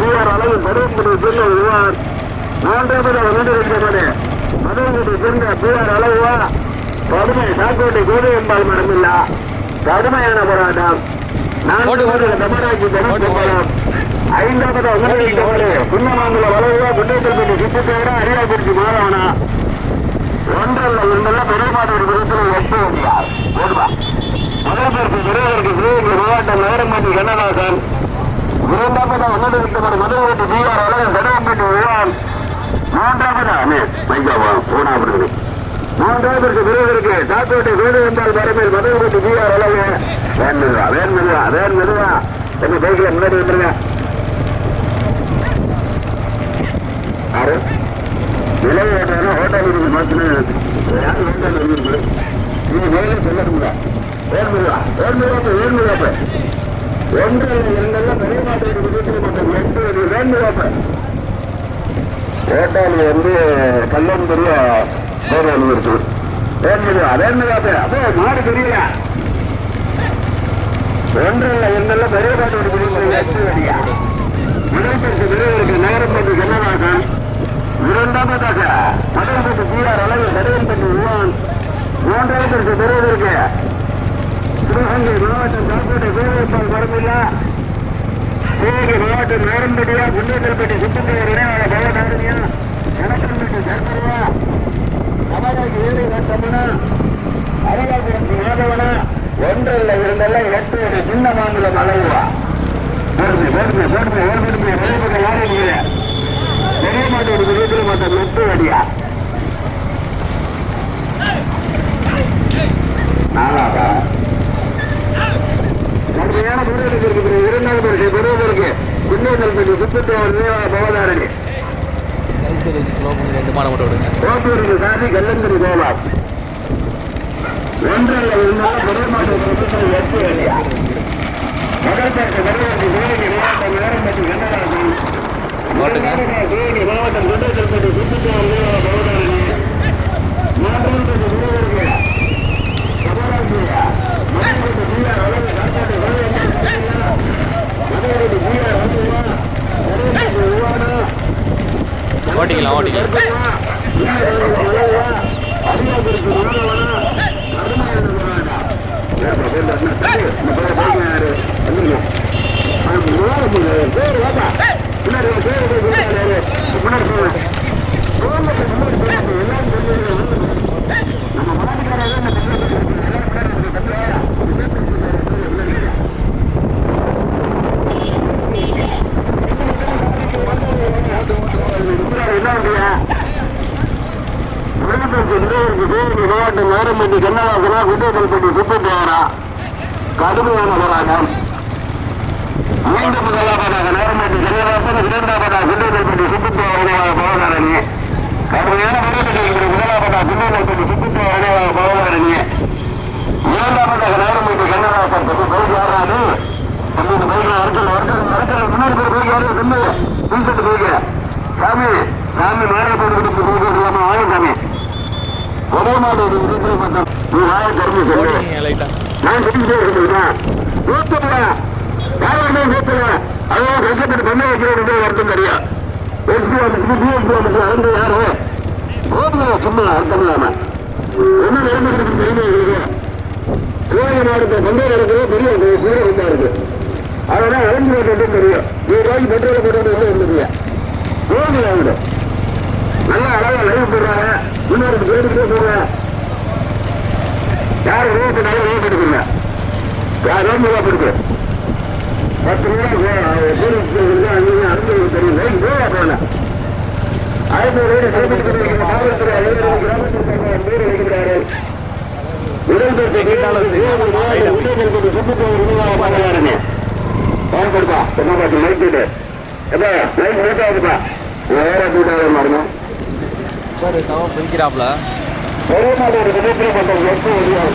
PR அளவு பருவம்பட்டி சேர்ந்த விவான் மூன்றாவதாக நீண்டிருக்கிறது மதுரைப்பட்டி சேர்ந்த பிஆர் அளவுவா? கடுமை சாக்கோட்டை கோதை என்பால் மடமில்லா கடுமையான போராட்டம். ஐந்தாவது புன்னமாங்குள வளவுவா குண்டேசல்பட்டி சித்தத்தேவரா அரியாக்குறிச்சி மாதவனா ஒன்றல்ல இரண்டெல்லாம் பெருமாடு விதத்தில் எட்டு வந்தார் முதல்வருக்கு விரைவருக்கு சிவகங்கை மாவட்டம் நேரம்பட்டி கண்ணதாசன். இரண்டாவது ஒன்னது விட்டவர் முதல்வருக்கு அழகன் கடம்பட்டி விழான் மூன்றாவது மைக்காவா பூனாபுரி மூன்றாவதற்கு விரைவருக்கு சாத்தோட்டை வீடு வந்தால் வரமேல் முதல்வருக்கு பிஆர் அழகு வேன் மெதுவா வேன் மெதுவா வேன் மெதுவா. என்ன பைக்கில் முன்னாடி வந்துருங்க. யாரு விலை ஹோட்டல் இருந்து மாத்தினா யாரும் ஹோட்டல் இருந்து நீங்க மேலே சொல்லணுங்களா வேன் ஏழ்முருகாப்ப ஏழ்முருகாப்ப ஒன்று இரண்டெல்லாம் பெரிய மாட்டோட விதத்தில் மட்டும் எட்டு வேண்முருகாப்ப ஹோட்டல் வந்து கல்லம் பெரிய பேர் அனுபவிச்சு வேண்முருகா வேண்முருகாப்ப அப்போ மாடு தெரியல. ஒன்றில் இரண்டெல்லாம் பெரிய மாட்டோட விதத்தில் எட்டு வழியா முதல்வருக்கு விரைவருக்கு நகரம் பண்ணி கண்ணதாசன் இரண்டாவதாக மதம்பட்டு பிஆர் அளவு கடையம்பட்டி உருவான் மூன்றாவதற்கு பெறுவதற்கு சிவகங்கை மாவட்டம் காப்பேட்டை வேலைப்பால் வரமில்லா சிவகங்கை மாவட்டம் நேரம்பட்டியா குண்டேசல்பட்டி சுத்தத்தேவர் இணையாள பவதாரணியா கணக்கன்பட்டி சர்மருவா கமராஜ் ஏழை கட்டமனா அரியலாபுரத்து யாதவனா ஒன்றல்ல இரண்டல்ல எட்டு சின்ன மாநிலம் அளவுவா போடுமே போடுமே போடுமே ஓடுமே வெளிப்பட்ட யாரும் பெரிய மாட்டோட விதத்தில் மற்ற மெட்டு வடியா நாலாவதா? கடுமையான முன்னேற்றம் இருக்கிற இரண்டாவது பரிசை பெறுவதற்கு முன்னேற்றம் பெற்று சுத்தத்தேவர் நினைவாக பவதாரணி. கைத்தறி ஸ்லோகம் சாதி கல்லந்தரி கோபால் ஒன்றல்ல இருந்தாலும் எட்டு வேலைக்கு நேரம் பற்றி மாவட்டம் நினைவாக பவதாரணி. அளவு காப்பாற்று மதுரை பிஆர் ஓட்டிக்கலாம். ஓட்டிக்கலாம் மாவட்டம் நேரம்பட்டி கண்ணதாசனா குட்டேசல்பட்டி சுப்பத்தேவரா கடுமையான போராட்டம் மீண்டும் முதலாவதாக நேரம்பட்டி கண்ணதாசன் இரண்டாவதாக குண்டேசல்பட்டி சுப்பத்தேவராக பவதாரணி கடுமையான போராட்டத்தில் முதலாவதாக குண்டேசல்பட்டி சுப்பத்தேவராக பவதாரணி இரண்டாவதாக நேரம்பட்டி கண்ணதாசன் தம்பி பைக் யாராது தம்பி இந்த பைக்ல அரசல் அரசல் அரசல் முன்னாடி பேர் பைக் யாரு தம்பி பின்செட்டு பைக் சாமி சாமி மேலே போட்டு கொடுத்து பைக் இல்லாம வாங்க சாமி. ஒரே மாதிரி மட்டும். நீ வாய திறந்து சொல்லு. நான் சொல்லிக்கிட்டே இருக்கேன் நூத்துல யாருமே நூத்துல அதான் கஷ்டப்பட்டு பண்ண வைக்கிறேன் வருத்தம் தெரியா எஸ்பி ஆஃபீஸ் பிஎஸ்பி ஆஃபீஸ் அறந்து யாரு? போடுங்க சும்மா அர்த்தம் இல்லாம என்ன நடந்துகிட்டு தெரியுமா சிவகங்கை மாவட்டத்தில் பந்தயம் நடக்கிறது பெரிய கூட ரொம்ப இருக்கு. அதெல்லாம் அரைஞ்சு போட்டு தெரியும். நீ ரூபாய்க்கு பெட்ரோல் போட்டு வந்து இருந்துருங்க போகுது அவங்க நல்ல அழகா லைவ் போடுறாங்க. இன்னொரு பேருக்கு போடுறாங்க யார் ரோடு நல்லா ரோடு எடுக்கல. யார் ரோடு ரூபா கொடுக்கு பத்து ரூபா போலீஸ் அங்கே அனுபவம் தெரியல ரூபா போன ரூபாய் சேர்த்துட்டு காவல்துறை உடல்பேட்டை கேட்டாலும் சுற்றுச்சூழல் பயன்படுத்தா என்ன பார்த்து மைக்கிட்டு எப்பா மைக் மூட்டாதுப்பா வேற கூட்டாத மரணம் ஒரு தவம் பிடிக்கிறாப்ல ஒரே மாதிரி ஒரு விதத்தில் பண்ற எப்போ முடியாது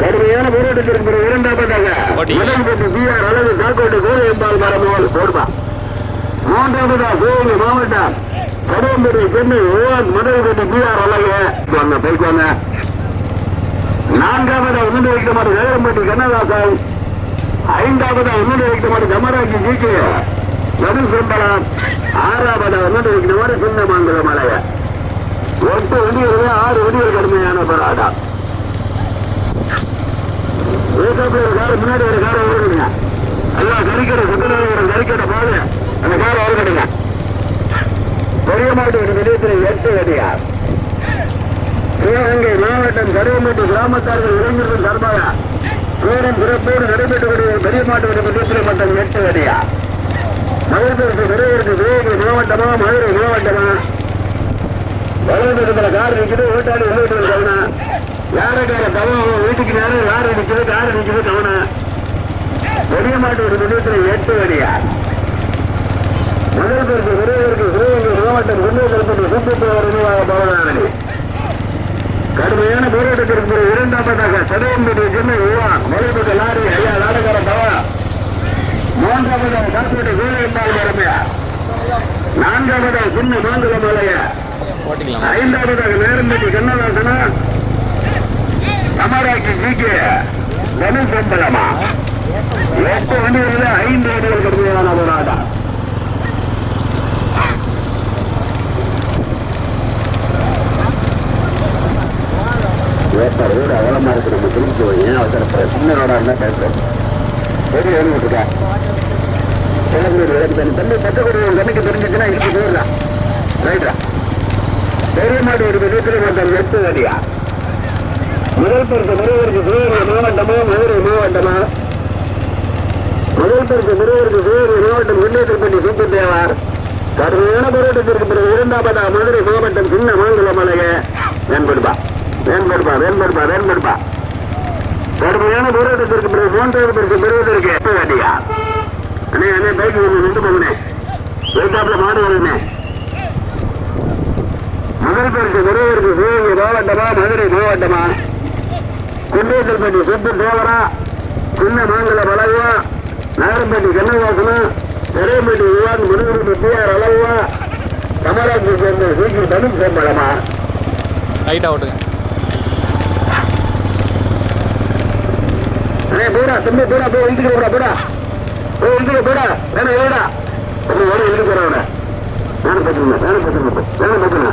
கடுமையான போராட்டத்திற்கு பிறகு இரண்டாவதாக ஓட்டிங்க. முதல்வருக்கு பிஆர் அளவு காக்கோட்டு கோதையம்பால் மரமோல் போடுவா மூன்றாவதா சிவகங்கை மாவட்டம் கடுவம்பேட்டை சென்னை ஓவான் முதல்வருக்கு பிஆர் அழகு வாங்க போயிட்டு வாங்க நான்காவதா உணர்ந்து வைக்க மாட்டேன் வேகம்பட்டி கண்ணதாசன் ஐந்தாவதா உணர்ந்து வைக்க மாட்டேன் கமராஜி ஜிக்கு மது செம்பலம் ஆறாவதா உணர்ந்து வைக்கிற மாதிரி சின்ன மாங்குள மலைய எட்டு வண்டிகள் ஆறு வண்டிகள் கடுமையான போராட்டம். ஏற்கனவே ஒரு காரை முன்னாடி ஒரு காரை ஓடுங்க. எல்லாம் கறிக்கடை சுற்றுலாவிரம் கறிக்கடை போது அந்த காரை ஓடுங்க. பெரிய மாட்டு நிலையத்தில் எட்டு வண்டியார் சிவகங்கை மாவட்டம் கருவம்பட்டி கிராமத்தார்கள் இளைஞர்கள் சார்பாக சூரன் பிறப்போடு நடைபெற்றக்கூடிய பெரிய மாட்டு நிலையத்தில் மட்டும் எட்டு வண்டியா? மதுரை விரைவிற்கு சிவகங்கை மாவட்டமா மதுரை மாவட்டமா? வலதுபுறத்துல கார் நிற்குது ஓட்டாளி உள்ளிட்டு கவனம் யாருக்கார தவம் வீட்டுக்கு நேரம் யார் நிற்குது கார் நிற்குது கவனம் பெரிய மாட்டு நிலையத்தில் எட்டு வழியா முதல் பேருக்கு விரைவருக்கு சிவகங்கை மாவட்டம் குண்டேசல்பட்டி சுற்றுப்புற வருவாக பவனானது கடுமையான போராட்டத்திற்கு பட்டாக இரண்டாவதாக பெற்ற சின்ன யுவா மலைப்பட்ட லாரி ஐயா நாடகார தவா. மூன்றாவதாக காப்பீட்டு வேலையம்பால் மரமையா நான்காவதாக சின்ன மாங்குள மலையா ஓட்டிக்கலாம் ஐந்தாவதாக நேரம்பட்டி கண்ணதாசனா சமராக்கி ஜிகே தனுஷ் சம்பளமா? எட்டு வண்டிகளில் ஐந்து வண்டிகள் கடுமையான போராட்டம் ஏற்பாடு ரோடு அகலமா இருக்கு நம்ம திருச்சி ஏன் அவசரப்படுற சின்ன ரோடா இருந்தா பேசுறேன் பெரிய வேணும் விட்டுட்டா கிளம்பி தண்ணி தண்ணி கண்ணுக்கு தெரிஞ்சிச்சுன்னா இருக்கு போயிடலாம். ரைட்டா? பெரிய ஒரு விதத்தில் மாட்டம் எட்டு அடியா முதல் பரிசு முருகருக்கு சிவகங்கை மாவட்டமா மதுரை மாவட்டமா? முதல் பரிசு முருகருக்கு சிவகங்கை மாவட்டம் குண்டேசல்பட்டி சூப்பு தேவார் கடுமையான போராட்டத்திற்கு பிறகு இரண்டாவதா மதுரை மாவட்டம் சின்ன மாங்குள மலைய. வேன்படுப்பா வேன்படுப்பா வேன்படுப்பா வேன்படுப்பா கடுமையான போராட்டத்திற்கு பிறகு மூன்றாவது பெறுவதற்கு எட்டு அடியா அண்ணே அண்ணே பைக் நின்று போகணே வெயிட்டாப்ல மாடு வருண்ணே முதல் பரிசு பெறுவதற்கு சிவகங்கை மாவட்டமா மதுரை மாவட்டமா? குண்டேசல்பட்டி சுப்பு தேவரா சின்ன மாங்கல வளவா நாகம்பட்டி கண்ணவாசனா பெரியம்பட்டி யுவான் முருகன் பிஆர் அளவா கமராஜை சேர்ந்த சீக்கிரம் தனுஷ் சம்பளமா லைட்டாக ஓட்டுங்க போடா தம்பி போடா போய் இழுத்துக்க போடா போடா. போய் இழுத்துக்க போடா வேணா வேடா தம்பி ஓட இழுத்து போறவன வேணும் பத்துங்க வேணும் பத்துங்க வேணும் பத்துங்க.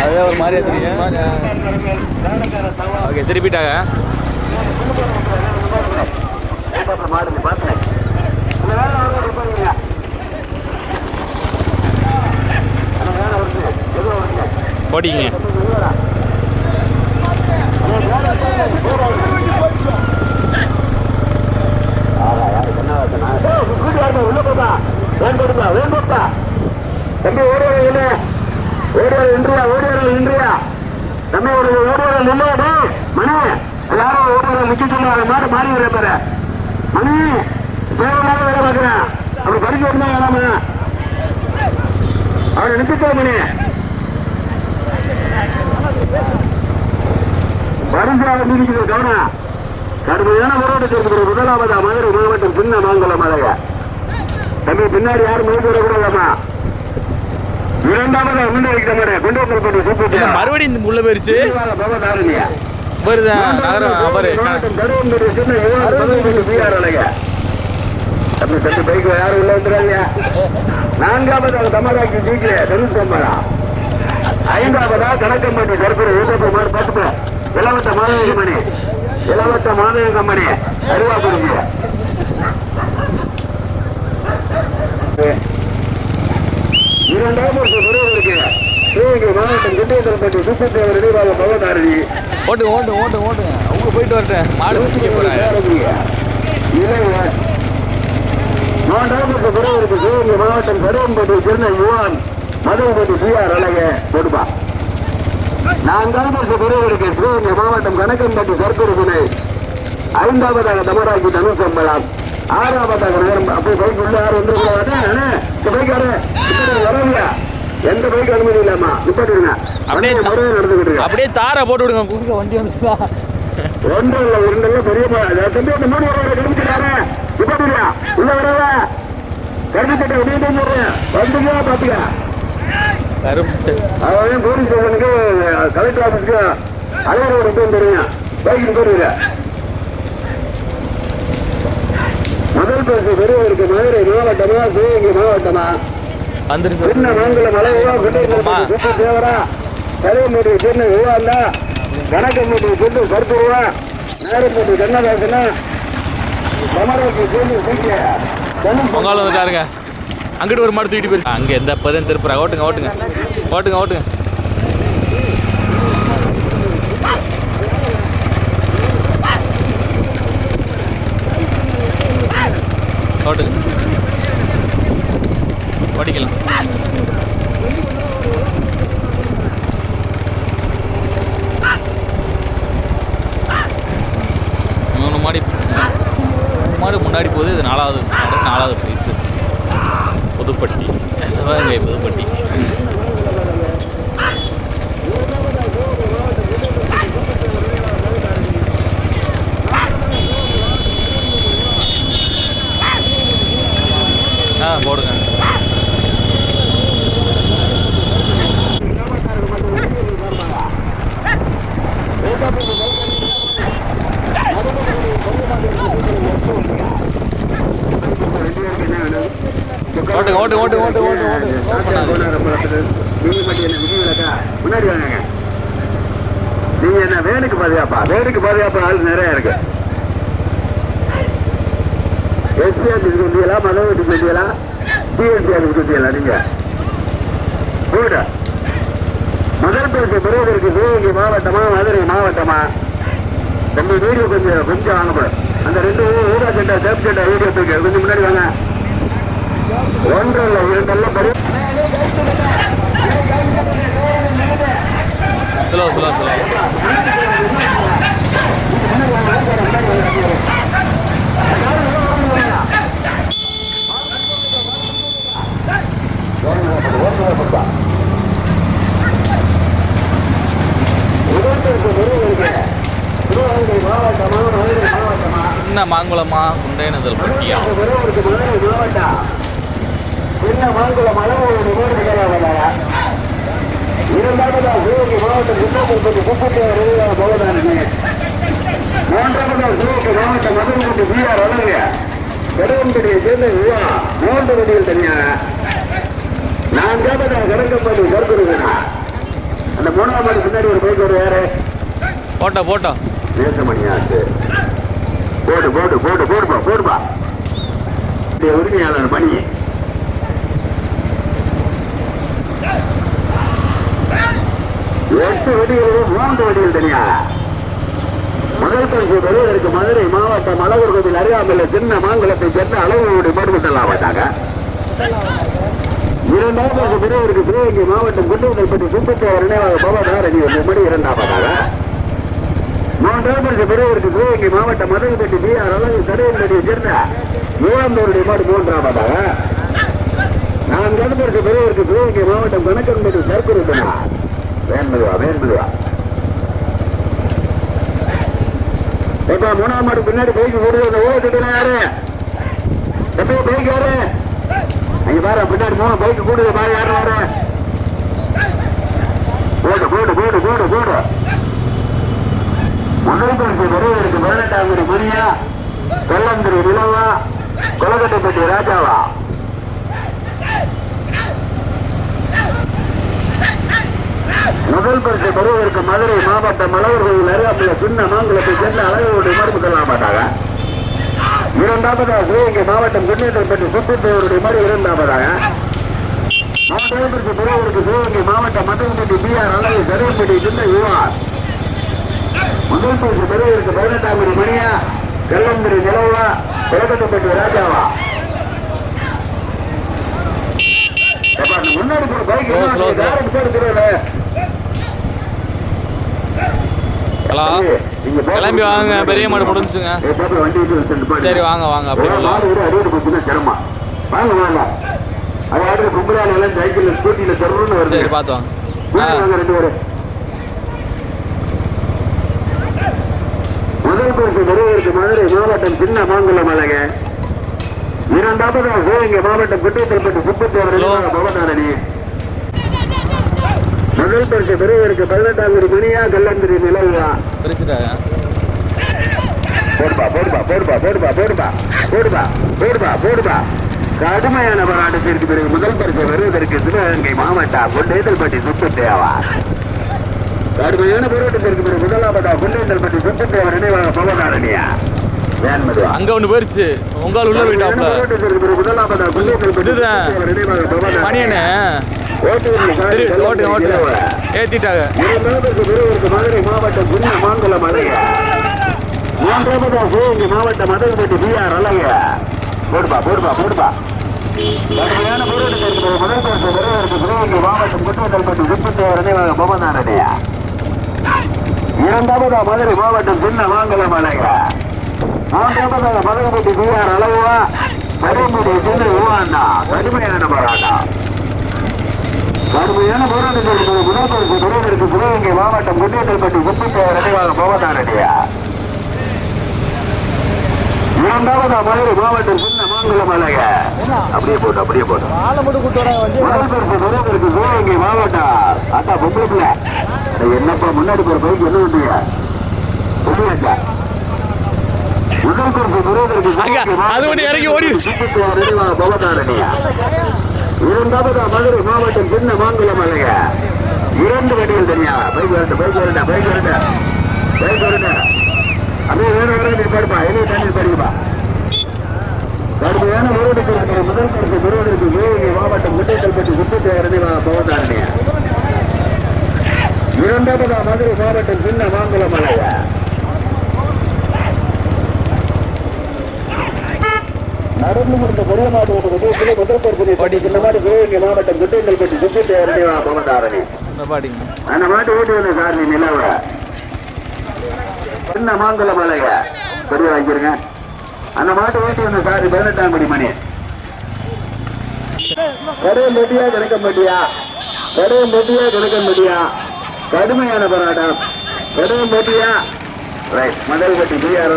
அதே ஒரு தெரியும் ஓகே திருப்பிட்டாங்க. மாடுங்க பார்த்தேன் இந்த வேலை வந்து கொடுப்பாங்க அந்த வேலை வந்து எவ்வளோ வந்து ஓட்டிக்கிங்க தம்பி ஓடுவாங்க இல்ல ஓடுவாங்க இன்றியா ஓடுவாங்க இன்றியா தம்பி ஒரு ஓடுவாங்க இல்லையா மணி எல்லாரும் ஓடுவாங்க நிக்க சொல்லுவாங்க மாடு மாறி வர பாரு மணி தேவையில்லாத வேலை பார்க்கிறேன் அப்படி படிக்க வரணும் வேணாம அவனை நிக்க சொல்ல மணி. வருஷம் நீடிக்கிறது கவனம் கடுமையான போராட்டத்திற்கு முதலாவதா மதுரை மாவட்டம் சின்ன மாங்குளம் மலைய தம்பி பின்னாடி யாரும் மேய்ச்சி விடக்கூடாதாமா இரண்டாவது முன்னே வைக்கிற மாதிரி கொண்டு வந்து சூப்பர் மறுபடியும் உள்ள போயிருச்சு? வருதா? நகரம் அவரு. கருவம்பேடு சின்ன பிஆர் அலைய. தம்பி தம்பி பைக்ல யாரும் உள்ள வந்துடாங்க நான்காவது தமிழாக்கி ஜீக்கில தெருத்தம்பரா ஐந்தாவதா கணக்கம்பட்டி கருப்பூர் ஊட்டப்பு மாதிரி பார்த்துப்பேன் இளவட்ட மாதவ கம்பெனி. இளவட்ட மாதவ கம்பெனி. அருவாபுரிங்க இரண்டாவது வருஷம் பெரியவருக்கு சிவகங்கை மாவட்டம் குண்டேசல்பட்டி சுப்பத்தேவர் நினைவாக பவதாரணி. ஓட்டு ஓட்டு ஓட்டு ஓட்டுங்க அவங்க போயிட்டு வரட்டும் மாடு பிடிக்க போறாங்க மாவட்டம் கருவம்பட்டி திருநெ யுவான் மதுவம்பட்டி பிஆர் அழக. கொடுப்பா நான்காவது பிறகு சிவகங்கை மாவட்டம் கணக்கம்பட்டி சர்க்குருகுனை ஐந்தாவதாக தமராக்கி தனுசம்பளம். ஆறாவதாக நேரம் அப்படி பைக் உள்ள யாரும் வரவியா எந்த பைக் அனுமதி இல்லாமா? நிப்பாட்டுங்க அப்படியே நடந்துக்கிட்டு இருக்கு. அப்படியே தாரை போட்டு விடுங்க. குறுக்க வண்டி வந்துச்சுதா ஒன்று இல்ல இரண்டு இல்ல பெரிய தம்பி அந்த மூணு வர இப்ப இல்லையா உள்ள வரவ கருமிச்சட்டை உடனே சொல்றேன் வந்துங்க பாத்துக்க. கருப்பு அவன் போலீஸ் ஸ்டேஷனுக்கு கலெக்டர் ஆஃபீஸ்க்கு அலைவர் ஒரு பேர் தெரியும்? பைக்கு போடுவீங்க முதல் பரிசு பெரியவருக்கு மதுரை மாவட்டமா சிவகங்கை மாவட்டமா? சின்ன மாங்குள மலையா ஆமா. குட்டை தேவரா கருவமூடி சின்ன விவாண்டா கணக்கம்பட்டி சொல்லு கருத்துருவா நேரம்பட்டி கண்ணதாசனா சமரத்து சொல்லு சீக்கிரம் பொங்கல் வந்துட்டாருங்க. அங்கிட்டு ஒரு மாடு தூக்கிட்டு போயிருக்கு அங்கே எந்த பதம் திருப்புறா. ஓட்டுங்க ஓட்டுங்க. ஓட்டுங்க ஓட்டுங்க. ஓட்டுங்க. ஓடிக்கலாம் மூணு மாடி மூணு மாடு முன்னாடி போகுது இது நாலாவது நாலாவது ப்ரைஸு புதுப்பட்டி. சிவகங்கை புதுப்பட்டி. ஆ போடுங்க. ஓட்டுங்க ஓட்டுங்க ஓட்டு ஓட்டு ஓட்டுங்க ஓட்டுங்க. முன்னாடி வாங்க நீங்க என்ன வேனுக்கு பாதுகாப்பா வேனுக்கு பாதுகாப்பு ஆள் நிறைய இருக்கு எஸ்பிஆர் சொல்லியலா மதவெட்டி சொல்லியலா டிஎஸ்பிஆர் சொல்லியலா நீங்க கூட முதல் பரிசு பெறுவதற்கு சிவகங்கை மாவட்டமா மதுரை மாவட்டமா நம்ம வீடியோ கொஞ்சம் கொஞ்சம் வாங்கப்படும் அந்த ரெண்டு ஊரா சட்டா சேஃப் சட்டா வீடியோ கொஞ்சம் முன்னாடி வாங்க. ஒன்று இல்லை இரண்டல்ல படி. ஸ்லோ ஸ்லோ ஸ்லோ சின்ன மாங்குளமா? குண்டைனதல் பட்டியா? இந்த மாங்குல மனம் ஒரு நிமிடம் கிடையாது இரண்டாவதா சிவகி மாவட்டம் குப்பங்குப்பட்டி குப்பத்தை அறிவியல் போவதானே மூன்றாவதா சிவகி மாவட்டம் மதுரங்குப்பட்டி பிஆர் வளருங்க பெருவம்பட்டியை சேர்ந்த விவா மூன்று வடியில் தனியான நான்காவதா கடங்கப்பள்ளி கருத்துருக்கா அந்த மூணாம் மணி பின்னாடி ஒரு பைக் ஒரு யாரு? Photo photo. நேசமணியாச்சு போடு போடு போடு போடுப்பா போடுப்பா. உரிமையாளர் பணியை எட்டு வெடிகளும் மூன்று வெடிகள் தனியா? முதல் பரிசு பெறுவதற்கு மதுரை மாவட்டம் அழகர் கோவில் அருகாமையில் சின்ன மாங்குளத்தை சேர்ந்த அளவு படுகொண்டலாம் மாட்டாங்க இரண்டாம் பரிசு பெறுவதற்கு சிவகங்கை மாவட்டம் குண்டுவதைப்பட்டி சுப்பத்தேவர் நினைவாக பவதாரணி மணி இரண்டாவதாக மூன்றாம் பரிசு பெறுவதற்கு சிவகங்கை மாவட்டம் மதுரைப்பட்டி பி ஆர் அழகு தடையன்பட்டியை சேர்ந்த யுவாந்தோருடைய மாடு மூன்றாவதாக நான்காம் பரிசு பெறுவதற்கு சிவகங்கை மாவட்டம் கணக்கன்பட்டி சர்க்குருந்தனா வேண்பதுவா வேண்பதுவா இப்ப மூணாம் மாடு பின்னாடி பைக் போடுது அந்த ஓட்டுல யாரு? எப்போ பைக் யாரு? அங்க பாரு பின்னாடி மூணு பைக் கூடுது பாரு யாரு யாரு? போடு போடு போடு போடு போடு. முதல் நிறைய இருக்கு பதினெட்டாம் தேதி மணியா கொல்லந்திரி நிலவா கொலக்கட்டைப்பட்டி ராஜாவா? முதல் பரிசு பெறுவதற்கு மதுரை மாவட்டம் மலவர் கோயில் அருகாமையில் சின்ன மாங்குளத்தை சேர்ந்த அழகருடைய மறுப்பு கொள்ளலாம் மாட்டாங்க இரண்டாவதாக சிவகங்கை மாவட்டம் குன்னேற்றப்பட்டி சுற்றுத்தேவருடைய மறு இரண்டாவதாக மூன்றாவது பரிசு பெறுவதற்கு சிவகங்கை மாவட்டம் மதுரைப்பட்டி பி ஆர் அழகு கருவப்பட்டி சின்ன யுவா முதல் பரிசு பெறுவதற்கு பதினெட்டாம் தேதி மணியா கல்லம்பரி நிலவா கொலக்கட்டைப்பட்டி ராஜாவா. முன்னாடி போற பைக் Slow, ஹலோ. கிளம்பி வாங்க. பெரிய மாடு முடிஞ்சுங்க சரி வாங்க வாங்க. அப்படி சரி பார்த்து வாங்க முதல் பரிசு நிறைவேற்கு மதுரை மாவட்டம் சின்ன மாங்குளம் அழக. இரண்டாவது சிவகங்கை மாவட்டம் குட்டியத்தல்பட்டு சுப்பத்தோரணி பரிசு பெறுவதற்கு பதினெட்டாம் தேதி மணியா கல்லந்திரி நிலவுவா? பிரிச்சுட்டாங்க. போடுப்பா போடுப்பா போடுப்பா போடுப்பா போடுப்பா போடுப்பா போடுப்பா போடுப்பா. கடுமையான போராட்டத்திற்கு பிறகு முதல் பரிசு வருவதற்கு சிவகங்கை மாவட்டம் கொண்டேதல்பட்டி சுத்துத்தேவா கடுமையான போராட்டத்திற்கு பிறகு முதலாவதா கொண்டேதல்பட்டி சுத்துத்தேவா நினைவாக பவதாரணியா? அங்க ஒன்று போயிருச்சு. உங்கால் உள்ள போயிட்டாப்ல. பிறகு இதுதான். சுத்துத்தேவா ஏத்திட்டாங்க. மாவட்டம் குன்ன மாங்குளம் அழகிய மூன்றாவது சிவகங்கை மாவட்டம் மதகுபட்டி பிஆர் அழகிய. போடுப்பா போடுப்பா போடுப்பா. கடுமையான போராட்டத்திற்கு முதல் பரிசு பெறுவதற்கு சிவகங்கை மாவட்டம் குற்றத்தல்பட்டி சுப்பத்தேவர் நினைவாக பொம்மனாரடியா இரண்டாவது மதுரை மாவட்டம் சின்ன மாங்குளம் அழகிய மூன்றாவது மதகுபட்டி பிஆர் அளவா கருமுடி சின்ன உருவாண்டா கடுமையான போராட்டம். கடுமையான போராட்டத்தில் இருக்கிற முதல் பரிசு பெறுவதற்கு சிவகங்கை மாவட்டம் குற்றத்தல்பட்டு சுப்பத்தேவர் நினைவாக பொம்மநாரடியா இரண்டாவதா மதுரை மாவட்டம் சின்ன மாங்குளம் அழக. அப்படியே போட்டு அப்படியே போட்டு முதல் பரிசு பெறுவதற்கு சிவகங்கை மாவட்டம். அத்தா பொம்பளை பிள்ளை அட என்னப்பா முன்னாடி போற பைக் என்ன பண்றீங்க சொல்லுங்க முதல் பரிசு பெறுவதற்கு சிவகங்கை அங்க, அது ஒண்ணு இறங்கி நினைவாக பவதாரணியா இரண்டாவதா மதுரை மாவட்டம் சின்ன மாங்குளம் அழக இரண்டு வண்டிகள் தனியா? பைக் வரட்ட பைக் வரட்ட பைக் வரட்ட பைக் வரட்ட அப்படியே வேற வேற நீ பாடுப்பா எதுவும் தண்ணி படிப்பா கடுமையான முருகனுக்கு முதல் கருத்து முருகனுக்கு மேலே மாவட்டம் முட்டைக்கல்பட்டி சுற்றுச்சுவர் பவதாரணியா இரண்டாவதா மதுரை மாவட்டம் சின்ன மாங்குளம் அல்லையா நடந்து முடிந்த பெரிய மாவட்ட விஜயத்திலே முதல் பட்டி சின்ன மாடு சிவகங்கை மாவட்டம் குட்டைக்கல்பட்டி சுற்றுச்சுவர் பவதாரணி இந்த பாடிங்க அந்த மாட்டு ஓட்டு வந்து சார் நீ சின்ன மாங்குளம் பெரிய வாங்கிருங்க. அந்த மாட்டு ஓட்டு வந்து சார் பதினெட்டாம் படி மணி. கடையும் பெட்டியா கிடக்கம் பெட்டியா கடையும் பெட்டியா கிடக்கம் பெட்டியா கடுமையான போராட்டம். கடையும் பெட்டியா ரைட் முதல் பெட்டி பிஆர்